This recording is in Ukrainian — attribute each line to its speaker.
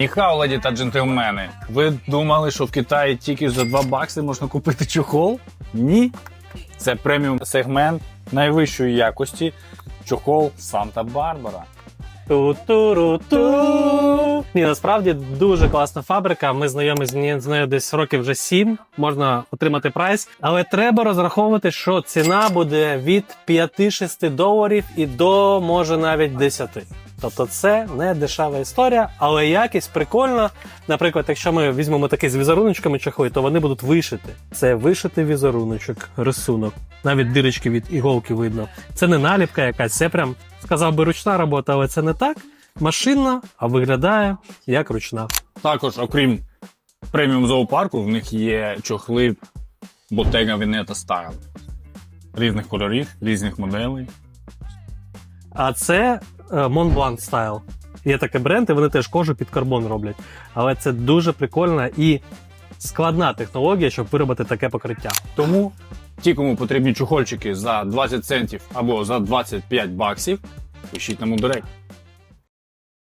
Speaker 1: Ніхао, леді та джентльмени. Ви думали, що в Китаї тільки за 2 бакси можна купити чохол? Ні. Це преміум сегмент найвищої якості. Чохол Санта-Барбара.
Speaker 2: Ту-ту-ру-ту. Ні, насправді дуже класна фабрика. Ми знайомі з нею- з нею десь років вже сім. Можна отримати прайс, але треба розраховувати, що ціна буде від 5-6 доларів і до може навіть 10. Тобто це не дешева історія, але якість прикольна. Наприклад, якщо ми візьмемо такий з візеруночками чохли, то вони будуть вишити. Це вишитий візеруночок, рисунок. Навіть дирочки від іголки видно. Це не наліпка якась, це прям сказав би ручна робота, але це не так. Машинна, а виглядає як ручна.
Speaker 1: Також, окрім преміум зоопарку, в них є чохли Bottega Veneta Style. Різних кольорів, різних моделей.
Speaker 2: А це е, Mont Style. Є такий бренд, і вони теж кожу під карбон роблять. Але це дуже прикольна і складна технологія, щоб виробити таке покриття.
Speaker 1: Тому ті, кому потрібні чухольчики за 20 центів або за 25 баксів, пишіть нам у директ.